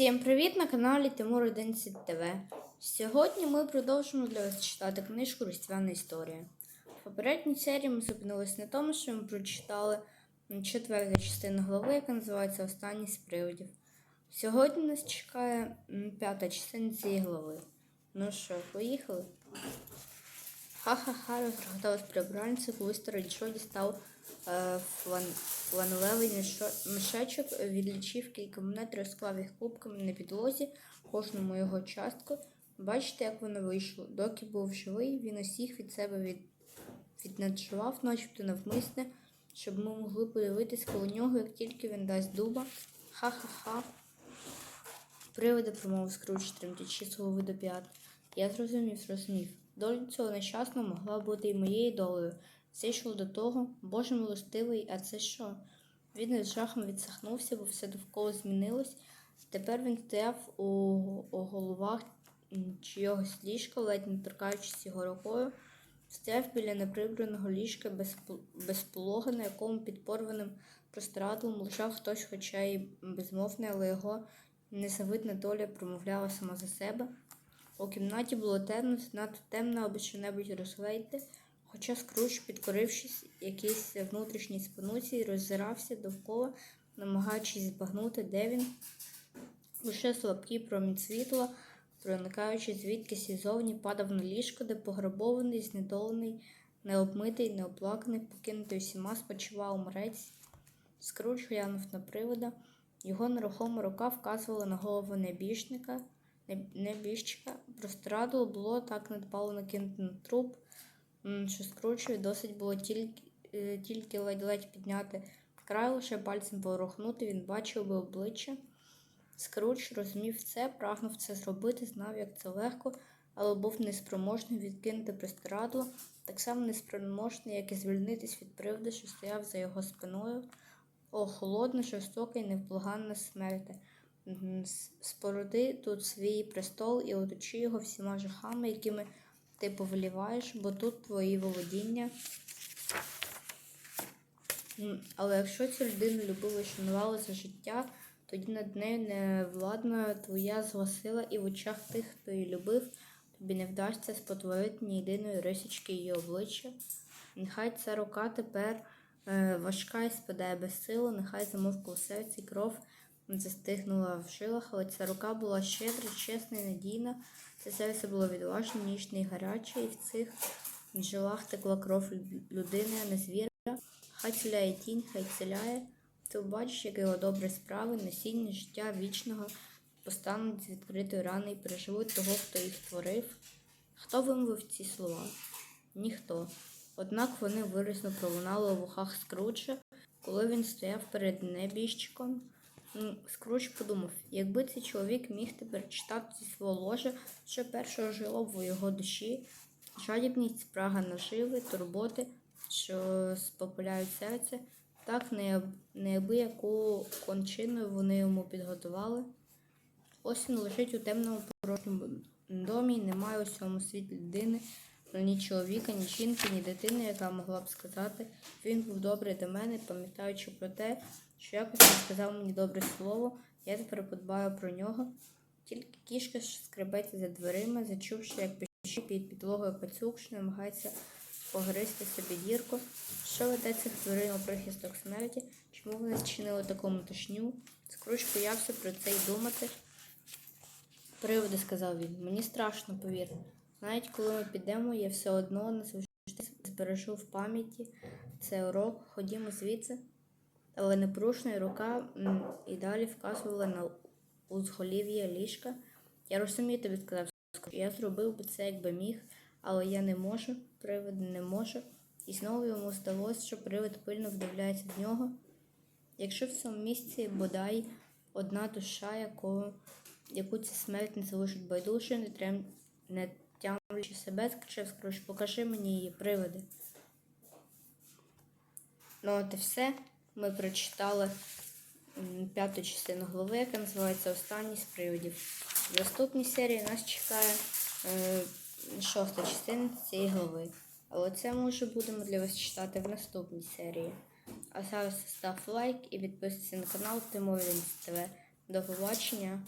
Всім привіт на каналі Тимур 11 ТВ. Сьогодні ми продовжимо для вас читати книжку Різдвяна історія. В попередній серії ми зупинилися на тому, що ми прочитали четверту частину глави, яка називається Останній з приводів. Сьогодні нас чекає п'ята частина цієї глави. Ну що, поїхали? Ха-ха-ха, розроготалась прибранці, коли старий Джо дістав е, флан, фланелевий мішечок, відлічив кілька монет, розклав їх кубками на підлозі, кожному його частку. Бачите, як воно вийшло. Доки був живий, він усіх від себе від, відночував, начебто навмисне, щоб ми могли подивитись коло нього, як тільки він дасть дуба. Ха-ха-ха. Привиди промовив Скрудж, тремтячи голови до п'ят. Я зрозумів, зрозумів. Доля цього нещасного могла бути і моєю долею. Все йшло до того, Боже милостивий, а це що? Він із жахом відсахнувся, бо все довкола змінилось. Тепер він стояв у, у головах чийогось ліжка, ледь не торкаючись його рукою, стояв біля неприбраного ліжка без, без полога, на якому під порваним простирадлом лежав хтось, хоча й безмовний, але його незавидна доля промовляла сама за себе. У кімнаті було темно, надто темно, аби що-небудь розгледіти, хоча Скруч, підкорившись якійсь внутрішній спонуці, роззирався довкола, намагаючись збагнути, де він. Лише слабкий промінь світла, проникаючи звідкись іззовні, падав на ліжко, де пограбований, знедолений, необмитий, неоплаканий, покинутий усіма спочивав мрець. Скруч глянув на привода. Його нерухома рука вказувала на голову небіжника, неб- небіжчика. Простирадло було так недбало накинуто на труп, що Скручеві досить було тільки, е, тільки ледь-ледь підняти край, лише пальцем поворухнути, він бачив би обличчя. Скруч розумів це, прагнув це зробити, знав, як це легко, але був неспроможний відкинути простирадло, так само неспроможний, як і звільнитись від приводу, що стояв за його спиною. О, холодна, жорстока і невблаганна смерть. Споруди тут свій престол і оточи його всіма жахами, якими ти повеліваєш, бо тут твої володіння. Але якщо цю людину любили і шанували за життя, тоді над нею невладна твоя зла сила, і в очах тих, хто її любив, тобі не вдасться спотворити ні єдиної рисочки її обличчя. Нехай ця рука тепер е, важка і спадає без сили, нехай замовкла в серці кров застигнула в жилах, але ця рука була щедра, чесна і надійна. Це серце було відважне, ніжне і гаряче, і в цих жилах текла кров людини, а не звіра. Хай ціляє тінь, хай ціляє. Ти бачиш, як його добрі справи, насіння життя вічного постануть з відкритої рани і переживуть того, хто їх творив. Хто вимовив ці слова? Ніхто. Однак вони виразно пролунали у вухах Скруча, коли він стояв перед небіжчиком. М, Скруч подумав, якби цей чоловік міг тепер читати зі свого ложа, що першого жило в його душі, жадібність, спрага наживи, турботи, що спопиляють серце, так неабияку кончину вони йому підготували. Ось він лежить у темному порожньому домі, немає у цьому світі людини, ну, ні чоловіка, ні жінки, ні дитини, яка могла б сказати, він був добрий до мене, пам'ятаючи про те, що якось він сказав мені добре слово, я тепер подбаю про нього. Тільки кішка скребеться за дверима, зачувши, як пищить під підлогою пацюк, що намагається погризти собі дірку. Що веде цих дверей у прихисток смерті? Чому вони зчинили таку метушню? Скруч боявся про це й думати. Приводи, сказав він, мені страшно, повір. Навіть коли ми підемо, я все одно назавжди збережу в пам'яті цей урок. Ходімо звідси. Але непорушна рука і далі вказувала на узголів'я ліжка. Я розумію тобі, сказав Скруч. Я зробив би це, якби міг, але я не можу, привид не може. І знову йому здалося, що привид пильно вдивляється в нього. Якщо в цьому місці бодай одна душа, яку, яку ця смерть не залишить байдуже, не, трем, не тямлячи себе, скричав Скруч, покажи мені її привиди. Ну, от і все. Ми прочитали п'яту частину глави, яка називається Останній з привидів. В наступній серії нас чекає е, шоста частина цієї глави. Але це ми вже будемо для вас читати в наступній серії. А зараз став лайк і підписуйся на канал Тимовін ТВ. До побачення!